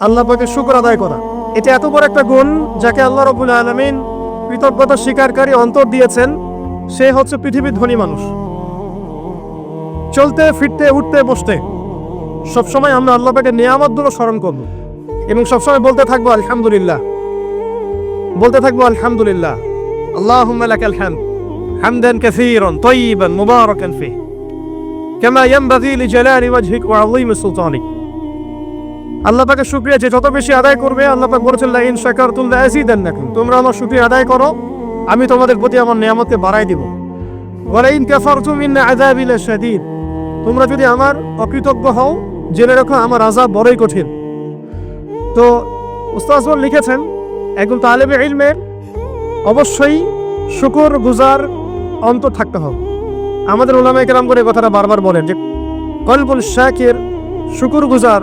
আল্লাহ পাকে শুক্র আদায় করা। এটা এত বড় একটা গুণ যাকে আল্লাহ রবুল আলমিন কৃতজ্ঞতা স্বীকারকারী অন্তর দিয়েছেন, সে হচ্ছে পৃথিবীর ধনী মানুষ। চলতে, ফিরতে, উঠতে, বসতে, সবসময় আমরা আল্লাহ পাকে নিয়ামতগুলো স্মরণ করব। এবং সবসময় বলতে থাকব, আলহামদুলিল্লাহ। বলতে থাকব, আলহামদুলিল্লাহ। আল্লাহ হ্যাম হামদান কাসীরান তাইয়িবান মুবারাকান ফি কামা ইয়ানবাগি লিজালালি ওয়াজহিক ওয়া সুলতানিক। আল্লাহ পাকে শুকরিয়া যে যত বেশি আদায় করবে, আল্লাহ পাক বলেছেন ইন শাকারতুম লা আযীদান্নাকুম তোমরা আমার শুকরিয়া আদায় করো, আমি তোমাদের প্রতি আমার নিয়ামতকে বাড়াই দিব। ওয়ালা ইন কাফারতুম ইন্না আযাবি লাশাদীদ। তোমরা যদি আমার অকৃতজ্ঞ হও, জেনে রাখো আমার আযাব বড়ই কঠিন। তো উস্তাদ লিখেছেন, একজন তালেবে ইলমের অবশ্যই শুকর গুজার অন্তর থাকতে হবে। আমাদের ওলামায়ে কেরাম করে কথাটা বারবার বলেন যে, কলবুল শাকের, শুকুর গুজার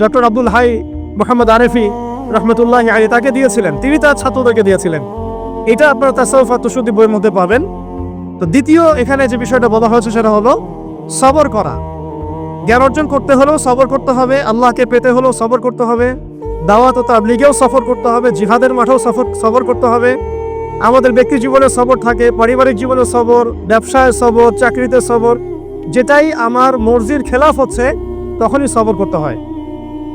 ডক্টর আব্দুল হাই মোহাম্মদ আরেফি রহমতুল্লাহ আলী তাকে দিয়েছিলেন। তিনি তার ছাত্রদেরকে দিয়েছিলেন। এটা আপনারা তাসাউফা তুসুদ্দি বইয়ের মধ্যে পাবেন। তো দ্বিতীয় এখানে যে বিষয়টা বলা হয়েছে সেটা হলো সবর করা। জ্ঞান অর্জন করতে হলেও সবর করতে হবে, আল্লাহকে পেতে হলেও সবর করতে হবে, দাওয়াত ও তাবলিগেও সফর করতে হবে, জিহাদের মাঠেও সফর, সবর করতে হবে। আমাদের ব্যক্তি জীবনে সবর থাকে, পারিবারিক জীবনে সবর, ব্যবসায় সবর, চাকরিতে সবর, যেটাই আমার মর্জির খেলাফ হচ্ছে, তখনই সবর করতে হয়।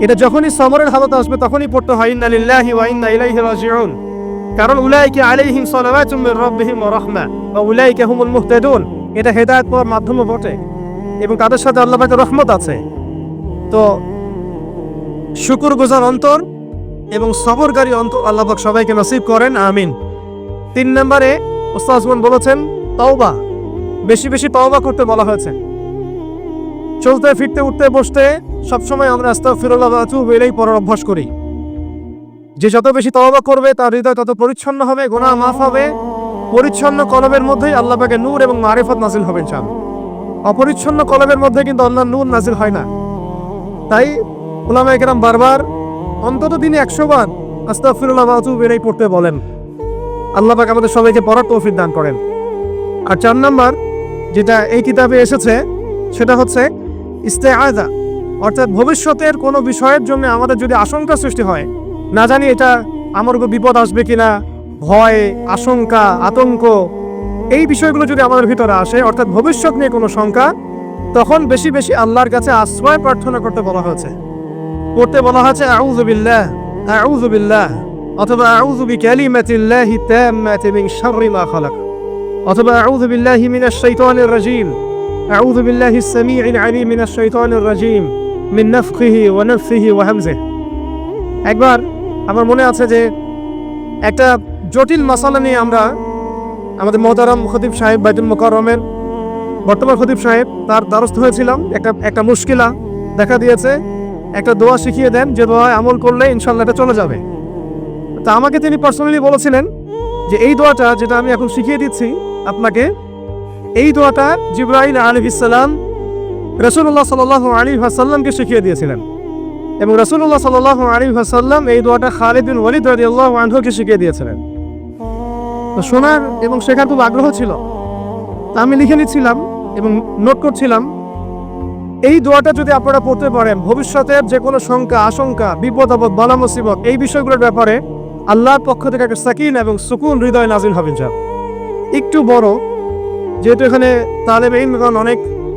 এটা যখনই সমরের হালত আসবে, তখনই পড়তে হয়, ইন্না লিল্লাহি ওয়া ইন্না ইলাইহি রাজিউন। কারণ উলাইকা আলাইহিম সালাওয়াতুম মির রাব্বিহিম ওয়া রাহমা, ওয়া উলাইকা হুমুল মুহতাদুন। এটা হেদায়েত পাওয়ার মাধ্যমে বটে এবং তাদের সাথে আল্লাহ পাকের রহমত আছে। তো শুকুর অন্তর এবং সবরকারী অন্তর আল্লাহ পাক সবাইকে নসিব করেন, আমিন। তিন নম্বরে ওস্তাজমান বলেছেন, তওবা। বেশি বেশি তওবা করতে বলা হয়েছে। চলতে, ফিরতে, উঠতে, বসতে সবসময় আমরা আস্তা ফিরল্লাহ বেলেই পড়ার অভ্যাস করি। যে যত বেশি তওবা করবে, তার হৃদয় তত পরিচ্ছন্ন হবে গোনা মাফ হবে। পরিচ্ছন্ন কলবের মধ্যেই আল্লাহ পাকে নূর এবং মারেফত নাজিল হবেন চান অপরিচ্ছন্ন কলবের মধ্যে কিন্তু আল্লাহ নূর নাজিল হয় না। তাই ওলামা একরাম বারবার অন্তত দিনে একশো বার আস্তাফিরুল্লাহ বাজু বেড়েই পড়তে বলেন। আল্লাহ আমাদের সবাইকে পড়ার তৌফিক দান করেন। আর চার নাম্বার যেটা এই কিতাবে এসেছে, সেটা হচ্ছে ইস্তেআদা অর্থাৎ ভবিষ্যতের কোনো বিষয়ের জন্য আমাদের যদি আশঙ্কা সৃষ্টি হয়, না জানি এটা আমার উপর বিপদ আসবে কিনা, ভয়, আশঙ্কা, আতঙ্ক, এই বিষয়গুলো যদি আমাদের ভিতরে আসে, অর্থাৎ ভবিষ্যৎ নিয়ে কোনো শঙ্কা, তখন বেশি বেশি আল্লাহর কাছে আশ্রয় প্রার্থনা করতে বলা হয়েছে। পড়তে বলা হয়েছে আউযুবিল্লাহ আউযুবিল্লাহ অথবা আউযু বিকালিমাতিল্লাহি তাম্মাতি মিন শাররি মা খালাক, অথবা আউযু বিল্লাহি মিনাশ শাইতানির রাজিম, আউযু বিল্লাহিস সামিউল আলিম মিনাশ শাইতানির রাজিম। মিন নাফখিহি ওয়া নাফসিহি একবার আমার মনে আছে যে একটা জটিল মশালা নিয়ে আমরা আমাদের মোহতারাম খতিব সাহেব বাইতুল মোকাররমের, বর্তমান খতিব সাহেব তার দ্বারস্থ হয়েছিলাম। একটা একটা মুশকিলা দেখা দিয়েছে। একটা দোয়া শিখিয়ে দেন, যে দোয়া আমল করলে ইনশাল্লাহ এটা চলে যাবে। তা আমাকে তিনি পার্সোনালি বলেছিলেন যে এই দোয়াটা যেটা আমি এখন শিখিয়ে দিচ্ছি আপনাকে, এই দোয়াটা জিব্রাইল আলী ইসাল্লাম রসুল্লাহ সাল আলী হাসাল্লামকে শিখিয়ে দিয়েছিলেন। এবং রসুল্লাহ সাল আলী হাসাল্লাম এই দোয়াটা খালিদ বিন ওয়ালিদ রাজি আল্লাহ আনহুকে শিখিয়ে দিয়েছিলেন। তো শোনার এবং শেখার খুব আগ্রহ ছিল। তা আমি লিখে নিচ্ছিলাম এবং নোট করছিলাম। এই দোয়াটা যদি আপনারা পড়তে পারেন ভবিষ্যতের যে কোনো শঙ্কা, আশঙ্কা, বিপদ, আপদ, বালা মুসিবত এই বিষয়গুলোর ব্যাপারে আল্লাহর পক্ষ থেকে একটা সাকিন এবং সুকুন হৃদয় নাজিল হবেন যা একটু বড়, যেহেতু এখানে তালেব ইমগণ অনেক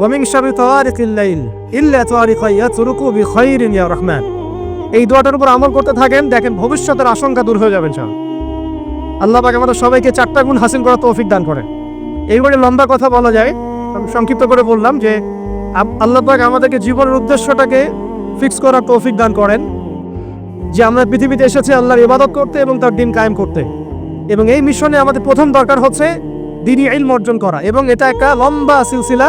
ومن شر طارق الليل ইল্লা طارق يترك بخير يا রহমান এই দোয়াটার উপর আমল করতে থাকেন, দেখেন ভবিষ্যতের আশঙ্কা দূর হয়ে যাবেন সব আল্লাহ পাক আমাদের সবাইকে চারটা গুণ হাসিল করার তৌফিক দান করেন। এইবারে লম্বা কথা বলা যায়, আমি সংক্ষিপ্ত করে বললাম যে আল্লাহ পাক আমাদেরকে জীবনের উদ্দেশ্যটাকে ফিক্স করার তৌফিক দান করেন, যে আমরা পৃথিবীতে এসেছি আল্লাহর ইবাদত করতে এবং তার দিন কায়েম করতে। এবং এই মিশনে আমাদের প্রথম দরকার হচ্ছে দিনই ইলম অর্জন করা, এবং এটা একটা লম্বা সিলসিলা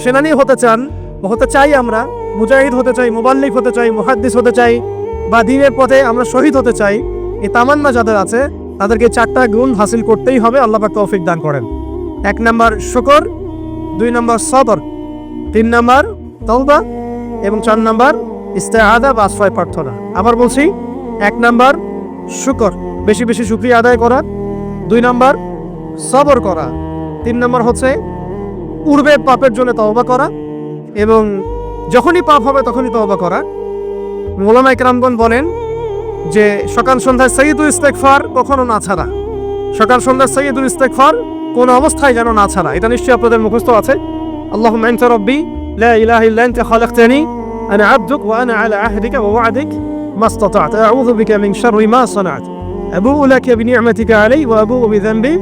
সেনানি হতে চান, হতে চাই আমরা, মুজাহিদ হতে চাই, মোবাল্লিক হতে চাই, মুহাদ্দিস হতে চাই, বা দিনের পথে আমরা শহীদ হতে চাই, এই তামান্না যাদের আছে, তাদেরকে চারটা গুণ হাসিল করতেই হবে, আল্লাহ পাক তৌফিক দান করেন। এক নম্বর শুকর, দুই নম্বর সবর তিন নম্বর তওবা, এবং চার নম্বর ইস্তেহাদা বা আশ্রয় প্রার্থনা। আবার বলছি, এক নম্বর শুকর, বেশি বেশি শুক্রিয়া আদায় করা, দুই নম্বর সবর করা, তিন নম্বর হচ্ছে পূর্বে পাপের জন্য তওবা করা এবং যখনই পাপ হবে তখনই তওবা করা মোলামা ইকরামগণ বলেন যে সকাল সন্ধ্যায় সৈয়দুল ইস্তেকফার কখনো না ছাড়া সকাল সন্ধ্যায় সৈয়দুল ইস্তেকফার কোন অবস্থায় যেন না ছাড়া এটা নিশ্চয়ই আপনাদের মুখস্থ আছে আল্লাহ আনতা রব্বি লা ইলাহা ইল্লা আনতা খালাকতানি আনা আবদুক ওয়া আনা আলা আহদিকা ওয়া ওয়া'দিক ما استطعت أعوذ بك من شر ما صنعت أبوء لك بنعمتك علي وأبوء بذنبي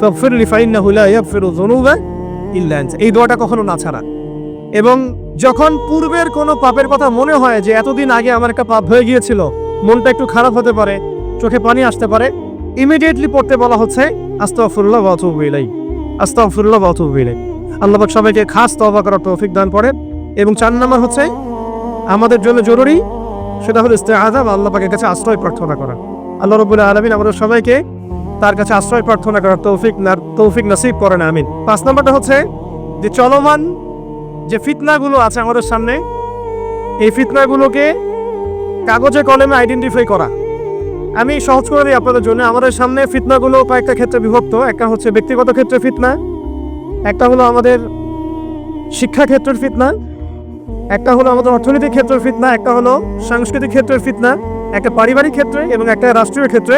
فاغفر لي فإنه لا يغفر الذنوب ইনল্যান্ড এই দোয়াটা কখনো না ছাড়া। এবং যখন পূর্বের কোনো পাপের কথা মনে হয় যে এতদিন আগে আমার একটা পাপ হয়ে গিয়েছিল, মনটা একটু খারাপ হতে পারে, চোখে পানি আসতে পারে ইমিডিয়েটলি পড়তে বলা হচ্ছে আস্তফুল্লাহ বাতুবিলাই আস্তফুল্লাহ বাতুবিলাই সবাইকে খাস তবা করার তৌফিক দান করেন। এবং চার নাম্বার হচ্ছে, আমাদের জন্য জরুরি, সেটা হলো ইস্তে আজাব আল্লাহ কাছে আশ্রয় প্রার্থনা করা। আল্লাহ রবুল্লাহ আলমিন আমাদের সবাইকে তার কাছে আশ্রয় প্রার্থনা করার তৌফিক না তৌফিক নসিব করেন আমিন। পাঁচ নম্বরটা হচ্ছে যে চলমান যে ফিতনাগুলো আছে আমাদের সামনে, এই ফিতনাগুলোকে কাগজে, কলমে আইডেন্টিফাই করা। আমি সহজ করে দিই আপনাদের জন্য। আমাদের সামনে ফিতনাগুলো কয়েকটা ক্ষেত্রে বিভক্ত। একটা হচ্ছে ব্যক্তিগত ক্ষেত্রে ফিতনা, একটা হলো আমাদের শিক্ষা ক্ষেত্রের ফিতনা, একটা হলো আমাদের অর্থনৈতিক ক্ষেত্রের ফিতনা, একটা হলো সাংস্কৃতিক ক্ষেত্রের ফিতনা, একটা পারিবারিক ক্ষেত্রে এবং একটা রাষ্ট্রীয় ক্ষেত্রে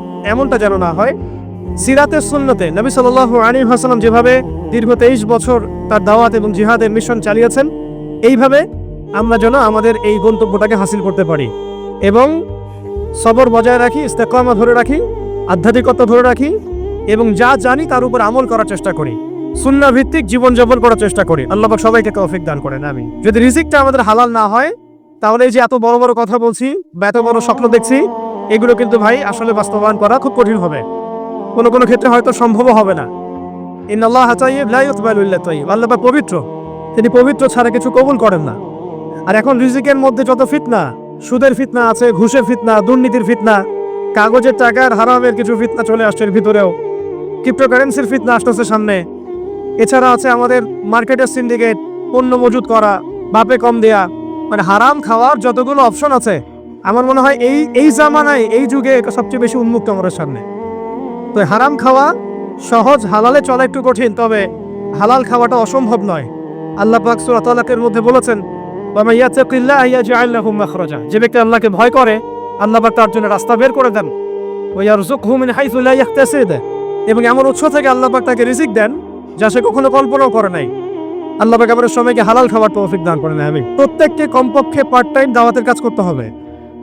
এমনটা যেন না হয়। সিরাতের সুন্নতে নবী সাল্লাল্লাহু আলাইহি হাসালাম যেভাবে দীর্ঘ তেইশ বছর তার দাওয়াত এবং জিহাদের মিশন চালিয়েছেন, এইভাবে আমরা যেন আমাদের এই গন্তব্যটাকে হাসিল করতে পারি। এবং সবর বজায় রাখি, ইস্তেকামা ধরে রাখি, আধ্যাত্মিকতা ধরে রাখি এবং যা জানি তার উপর আমল করার চেষ্টা করি। সুন্না ভিত্তিক জীবনযাপন করার চেষ্টা করি। আল্লাহ সবাইকে তৌফিক দান করেন আমি যদি রিজিকটা আমাদের হালাল না হয়, তাহলে এই যে এত বড় বড় কথা বলছি বা এত বড় স্বপ্ন দেখছি এগুলো কিন্তু ভাই আসলে বাস্তবায়ন করা খুব কঠিন হবে। কোনো কোনো ক্ষেত্রে হয়তো সম্ভবও হবে না। আল্লাহ পবিত্র। তিনি পবিত্র ছাড়া কিছু কবুল করেন না। আর এখন রিজিকের মধ্যে যত ফিতনা, সুদের ফিতনা আছে, ঘুষের ফিতনা, দুর্নীতির ফিতনা, কাগজের টাকার, হারামের কিছু ফিতনা চলে আসছে এর ভিতরেও। ক্রিপ্টোকারেন্সির ফিতনা আসতেছে সামনে। এছাড়া আছে আমাদের মার্কেটের সিন্ডিকেট পণ্য মজুত করা, বাপে কম দেয়া। মানে হারাম খাওয়ার যতগুলো অপশন আছে আমার মনে হয় এই এই জামানায় এই যুগে সবচেয়ে বেশি উন্মুক্ত আমাদের সামনে। তো হারাম খাওয়া সহজ, হালালে চলা একটু কঠিন, তবে হালাল খাওয়াটা অসম্ভব নয়। আল্লাহ পাক তালাকের মধ্যে বলেছেন ওয়ামা ইয়াত্তাকিল্লাহ ইয়াজআল লাহু মাখরাজা। যে ব্যক্তি আল্লাহকে ভয় করে, আল্লাহ পাক তার জন্য রাস্তা বের করে দেন। ওয়ারযুকহু মিন হাইসু লা ইয়াহতাসিব এবং এমন উৎস থেকে আল্লাহ পাক তাকে রিজিক দেন, যা সে কখনো কল্পনাও করে নাই। আল্লাহ পাক আমাদের সবাইকে হালাল খাবার তৌফিক দান করে করেন আমি প্রত্যেককে কমপক্ষে পার্ট টাইম দাওয়াতের কাজ করতে হবে।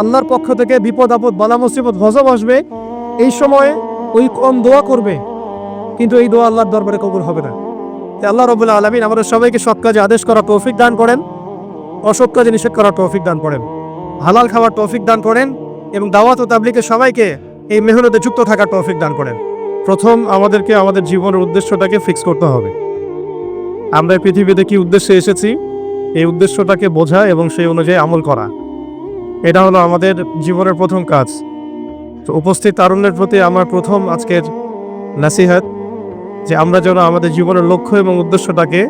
আল্লাহর পক্ষ থেকে বিপদ, আপদ, বালা, মুসিবত, গজব আসবে। এই সময় ওই কম দোয়া করবে, কিন্তু এই দোয়া আল্লাহর দরবারে কবুল হবে না। আল্লাহ রবুল্লাহ আলমিন আমাদের সবাইকে সৎ কাজে আদেশ করার তৌফিক দান করেন, অসৎ কাজে নিষেধ করার তৌফিক দান করেন, হালাল খাওয়ার তৌফিক দান করেন এবং দাওয়াত ও তাবলিকে সবাইকে এই মেহনতে যুক্ত থাকার তৌফিক দান করেন। প্রথম আমাদেরকে আমাদের জীবনের উদ্দেশ্যটাকে ফিক্স করতে হবে। আমরা পৃথিবীতে কি উদ্দেশ্যে এসেছি? এই উদ্দেশ্যটাকে বোঝা এবং সেই অনুযায়ী আমল করা। এটা হলো আমাদের জীবনের প্রথম কাজ। তো উপস্থিত তারুণ্যের প্রতি আমার প্রথম আজকের নাসিহাত, যে আমরা যেন আমাদের জীবনের লক্ষ্য এবং উদ্দেশ্যটাকে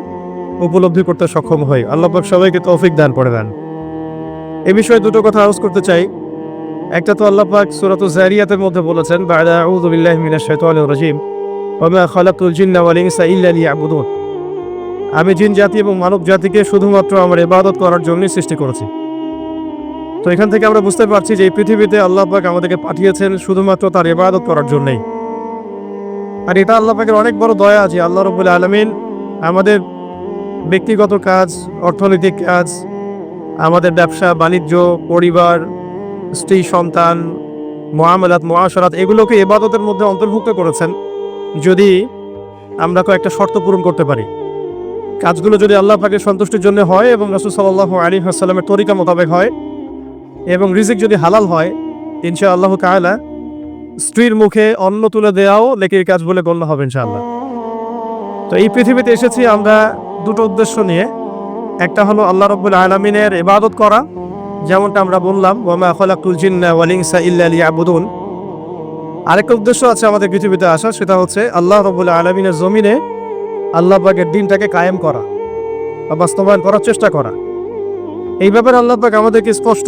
উপলব্ধি করতে সক্ষম হই। আল্লাহ পাক সবাইকে তৌফিক দান করে দেন। এ বিষয়ে দুটো কথা আলোচ করতে চাই। একটা তো আল্লাহ পাক সূরাতুজ জারিয়াতের মধ্যে বলেছেন শাইতানির রাজিম আমি জিন জাতি এবং মানব জাতিকে শুধুমাত্র আমার ইবাদত করার জন্যই সৃষ্টি করেছি। তো এখান থেকে আমরা বুঝতে পারছি যে এই পৃথিবীতে আল্লাহ পাক আমাদেরকে পাঠিয়েছেন শুধুমাত্র তার ইবাদত করার জন্যই। আর এটা আল্লাহ পাকের অনেক বড় দয়া যে আল্লাহ রবুল আলমিন আমাদের ব্যক্তিগত কাজ, অর্থনৈতিক কাজ, আমাদের ব্যবসা, বাণিজ্য, পরিবার, স্ত্রী, সন্তান মহামেলাত মোয়াশরাত এগুলোকে এবাদতের মধ্যে অন্তর্ভুক্ত করেছেন যদি আমরা কয়েকটা শর্ত পূরণ করতে পারি। কাজগুলো যদি আল্লাহ পাকের সন্তুষ্টির জন্য হয় এবং রসুল সাল্লাহ আলী আসসালামের তরিকা মোতাবেক হয় এবং রিজিক যদি হালাল হয় ইনশা আল্লাহ কায়লা স্ত্রীর মুখে অন্ন তুলে দেওয়াও লেকির কাজ বলে গণ্য হবে ইনশাআল্লাহ। তো এই পৃথিবীতে এসেছি আমরা দুটো উদ্দেশ্য নিয়ে। একটা হলো আল্লাহ রব্বুল আলমিনের ইবাদত করা, যেমনটা আমরা বললাম ওয়ামা খলাকুল জিন্না ওয়াল ইনসা ইল্লা লিয়াবুদুন। আরেকটা উদ্দেশ্য আছে আমাদের পৃথিবীতে আসা সেটা হচ্ছে আল্লাহ রব্বুল আলমিনের জমিনে আল্লাহ পাকের দিনটাকে কায়েম করা বা বাস্তবায়ন করার চেষ্টা করা। এই ব্যাপারে আল্লাহ পাক আমাদেরকে স্পষ্ট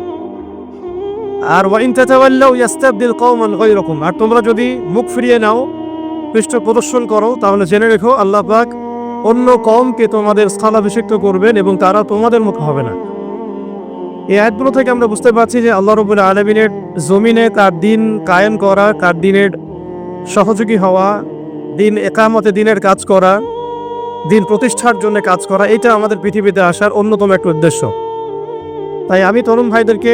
আর ওয়াইন তাতাওয়াল্লাউ ইয়াস্তাবদিল কওমান গায়রাকুম। আর তোমরা যদি মুখ ফিরিয়ে নাও, পৃষ্ঠ প্রদর্শন করো, তাহলে জেনে রেখো আল্লাহ পাক অন্য কমকে তোমাদের স্থলাভিষিক্ত করবেন এবং তারা তোমাদের মতো হবে না। এই আয়াতগুলো থেকে আমরা বুঝতে পারছি যে আল্লাহ রবুল আলমিনের জমিনে তার দিন কায়েম করা, তার দিনের সহযোগী হওয়া, দিন একামতে দিনের কাজ করা, দিন প্রতিষ্ঠার জন্য কাজ করা, এটা আমাদের পৃথিবীতে আসার অন্যতম একটা উদ্দেশ্য। তাই আমি তরুণ ভাইদেরকে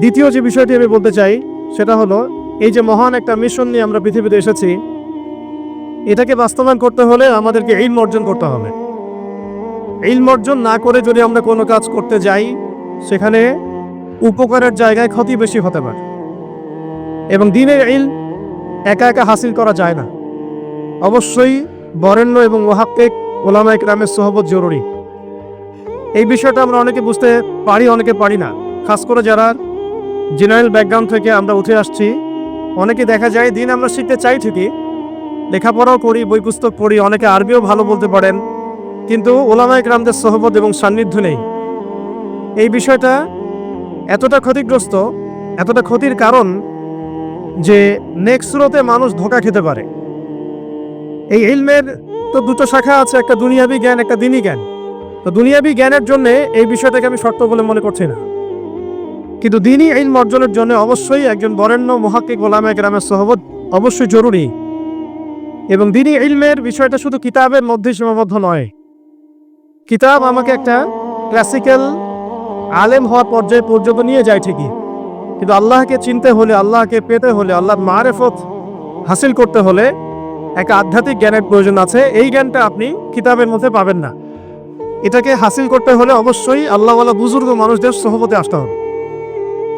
দ্বিতীয় যে বিষয়টি আমি বলতে চাই, সেটা হলো, এই যে মহান একটা মিশন নিয়ে আমরা পৃথিবীতে এসেছি, এটাকে বাস্তবায়ন করতে হলে আমাদেরকে ইলম অর্জন করতে হবে। ইলম অর্জন না করে যদি আমরা কোনো কাজ করতে যাই, সেখানে উপকারের জায়গায় ক্ষতি বেশি হতে পারে। এবং দিনের ইল একা একা হাসিল করা যায় না। অবশ্যই বরেণ্য এবং মহাক্কিক ওলামা ইকরামের সোহবত জরুরি। এই বিষয়টা আমরা অনেকে বুঝতে পারি, অনেকে পারি না। খাস করে যারা জেনারেল ব্যাকগ্রাউন্ড থেকে আমরা উঠে আসছি। অনেকে দেখা যায়, দিন আমরা শিখতে চাই ঠিকই। লেখাপড়াও করি, বই পুস্তক পড়ি, অনেকে আরবিও ভালো বলতে পারেন। কিন্তু ওলামায় গ্রামদের সহবত এবং সান্নিধ্য নেই। এই বিষয়টা এতটা ক্ষতিগ্রস্ত, এতটা ক্ষতির কারণ যে নেক্সট স্রোতে মানুষ ধোকা খেতে পারে। এই ইলমের তো দুটো শাখা আছে, একটা দুনিয়াবি জ্ঞান, একটা দিনী জ্ঞান। তো দুনিয়াবি জ্ঞানের জন্য এই বিষয়টাকে আমি শর্ত বলে মনে করছি না। কিন্তু দিনই ইলম অর্জনের জন্য অবশ্যই একজন বরেণ্য মহাক্কিক গোলামে গ্রামের সহবত অবশ্যই জরুরি। এবং দিনই ইলমের বিষয়টা শুধু কিতাবের মধ্যে সীমাবদ্ধ নয়। কিতাব আমাকে একটা ক্লাসিক্যাল আলেম হওয়ার পর্যায়ে পর্যন্ত নিয়ে যায় ঠিকই। কিন্তু আল্লাহকে চিনতে হলে, আল্লাহকে পেতে হলে, আল্লাহর মারেফত হাসিল করতে হলে একটা আধ্যাত্মিক জ্ঞানের প্রয়োজন আছে। এই জ্ঞানটা আপনি কিতাবের মধ্যে পাবেন না। এটাকে হাসিল করতে হলে অবশ্যই আল্লাহওয়ালা বুজুর্গ মানুষদের সহপতে আসতে হবে।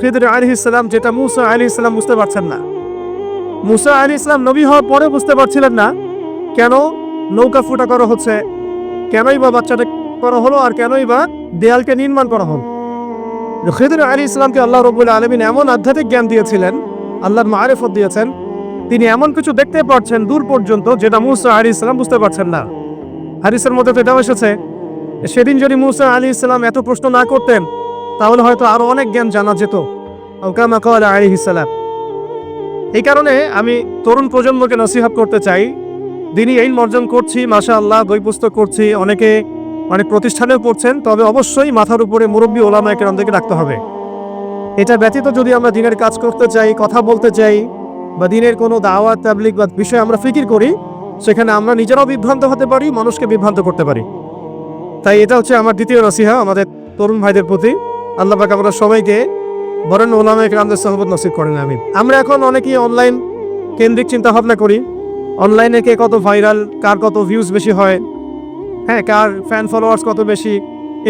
খিদুর আলী ইসলাম যেটা মুসা আলী ইসলাম বুঝতে পারছেন না। মুসা আলী ইসলাম নবী হওয়ার পরে বুঝতে পারছিলেন না কেন নৌকা ফুটা করা হচ্ছে, কেনই বা বাচ্চাটা করা হলো আর কেনই বা দেয়ালকে নির্মাণ করা হলো। খিদুর আলী ইসলামকে আল্লাহ রবুল্লা আলমিন এমন আধ্যাত্মিক জ্ঞান দিয়েছিলেন, আল্লাহর মারেফত দিয়েছেন, তিনি এমন কিছু দেখতে পাচ্ছেন দূর পর্যন্ত যেটা মুসা আলী ইসলাম বুঝতে পারছেন না। হারিসের মধ্যে তো এটাও এসেছে, সেদিন যদি মুসা আলী ইসলাম এত প্রশ্ন না করতেন তাহলে হয়তো আরও অনেক জ্ঞান জানা যেত। ইসালাম এই কারণে আমি তরুণ প্রজন্মকে নসিহাত করতে চাই। দিনই এই অর্জন করছি মাসা আল্লাহ বই পুস্তক করছি, অনেকে অনেক প্রতিষ্ঠানেও পড়ছেন, তবে অবশ্যই মাথার উপরে মুরব্বী ওলামা একরামদেরকে রাখতে হবে। এটা ব্যতীত যদি আমরা দিনের কাজ করতে চাই, কথা বলতে চাই, বা দিনের কোনো দাওয়াত তাবলিক বা বিষয়ে আমরা ফিকির করি, সেখানে আমরা নিজেরাও বিভ্রান্ত হতে পারি, মানুষকে বিভ্রান্ত করতে পারি। তাই এটা হচ্ছে আমার দ্বিতীয় নসিহা আমাদের তরুণ ভাইদের প্রতি। আল্লাহ পাক আমরা সবাইকে বরেন ওলামা একরামদের সহবত নসিব করেন আমি আমরা এখন অনেকেই অনলাইন কেন্দ্রিক চিন্তা ভাবনা করি। অনলাইনে কে কত ভাইরাল কার কত ভিউজ বেশি হয় হ্যাঁ কার ফ্যান ফলোয়ার্স কত বেশি,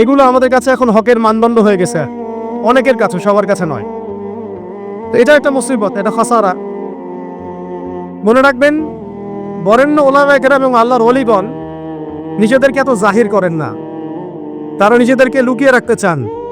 এগুলো আমাদের কাছে এখন হকের মানদণ্ড হয়ে গেছে। অনেকের কাছে, সবার কাছে নয়। তো এটা একটা মুসিবত, এটা খাসারা। মনে রাখবেন, বরেণ্য ওলামা একরাম এবং আল্লাহর অলিগণ নিজেদেরকে এত জাহির করেন না। তারা নিজেদেরকে লুকিয়ে রাখতে চান।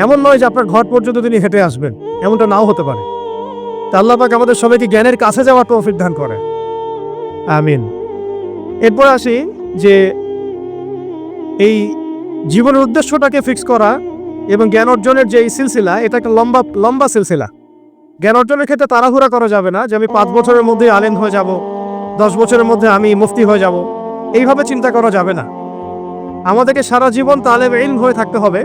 এমন নয় যে আপনার ঘর পর্যন্ত তিনি হেঁটে আসবেন। এমনটা নাও হতে পারে। তা আল্লাহ পাক আমাদের সবাইকে জ্ঞানের কাছে যাওয়ার তৌফিক দান করে। আমিন। এরপর আসি যে এই জীবনের উদ্দেশ্যটাকে ফিক্স করা এবং জ্ঞান অর্জনের যে এই সিলসিলা, এটা একটা লম্বা লম্বা সিলসিলা। জ্ঞান অর্জনের ক্ষেত্রে তাড়াহুড়া করা যাবে না যে আমি পাঁচ বছরের মধ্যে আলেন হয়ে যাব, দশ বছরের মধ্যে আমি মুফতি হয়ে যাব। এইভাবে চিন্তা করা যাবে না। আমাদেরকে সারা জীবন তালেব ইলম হয়ে থাকতে হবে।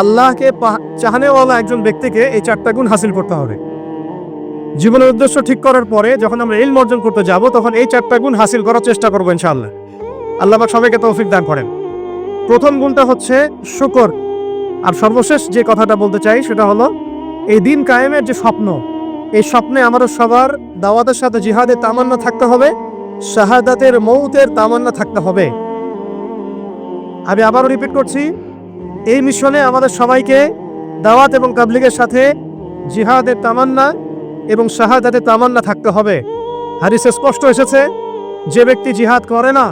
আল্লাহকে চাহানেওয়ালা একজন ব্যক্তিকে এই চারটা গুণ হাসিল করতে হবে। জীবনের উদ্দেশ্য ঠিক করার পরে যখন আমরা ইলম অর্জন করতে যাব, তখন এই চারটা গুণ হাসিল করার চেষ্টা করব ইনশাআল্লাহ। আল্লাহ পাক সবাইকে তৌফিক দান করেন। প্রথম গুণটা হচ্ছে শুকর। আর সর্বশেষ যে কথাটা বলতে চাই, সেটা হলো এই দিন কায়েমের যে স্বপ্ন, এই স্বপ্নে আমাদের সবার দাওয়াতের সাথে জিহাদের তামান্না থাকতে হবে, শাহাদাতের মৌতের তামান্না থাকতে হবে। আমি আবারও রিপিট করছি এই মিশনে আমাদের সবাইকে দাওয়াত এবং তাবলিগের সাথে জিহাদের তামান্না এবং শাহাদাতের তামান্না থাকতে হবে। হারিসে স্পষ্ট এসেছে, যে ব্যক্তি জিহাদ করে না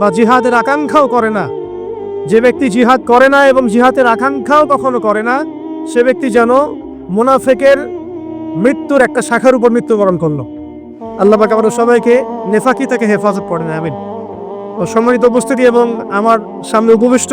বা জিহাদের আকাঙ্ক্ষাও করে না, যে ব্যক্তি জিহাদ করে না এবং জিহাদের আকাঙ্ক্ষাও কখনো করে না, সে ব্যক্তি যেন মুনাফেকের মৃত্যুর একটা শাখার উপর মৃত্যুবরণ করল। আল্লাহ পাক আমাদের সবাইকে নেফাকি থেকে হেফাজত করেন আমিন। ও সম্মানিত উপস্থিতি এবং আমার সামনে উপবিষ্ট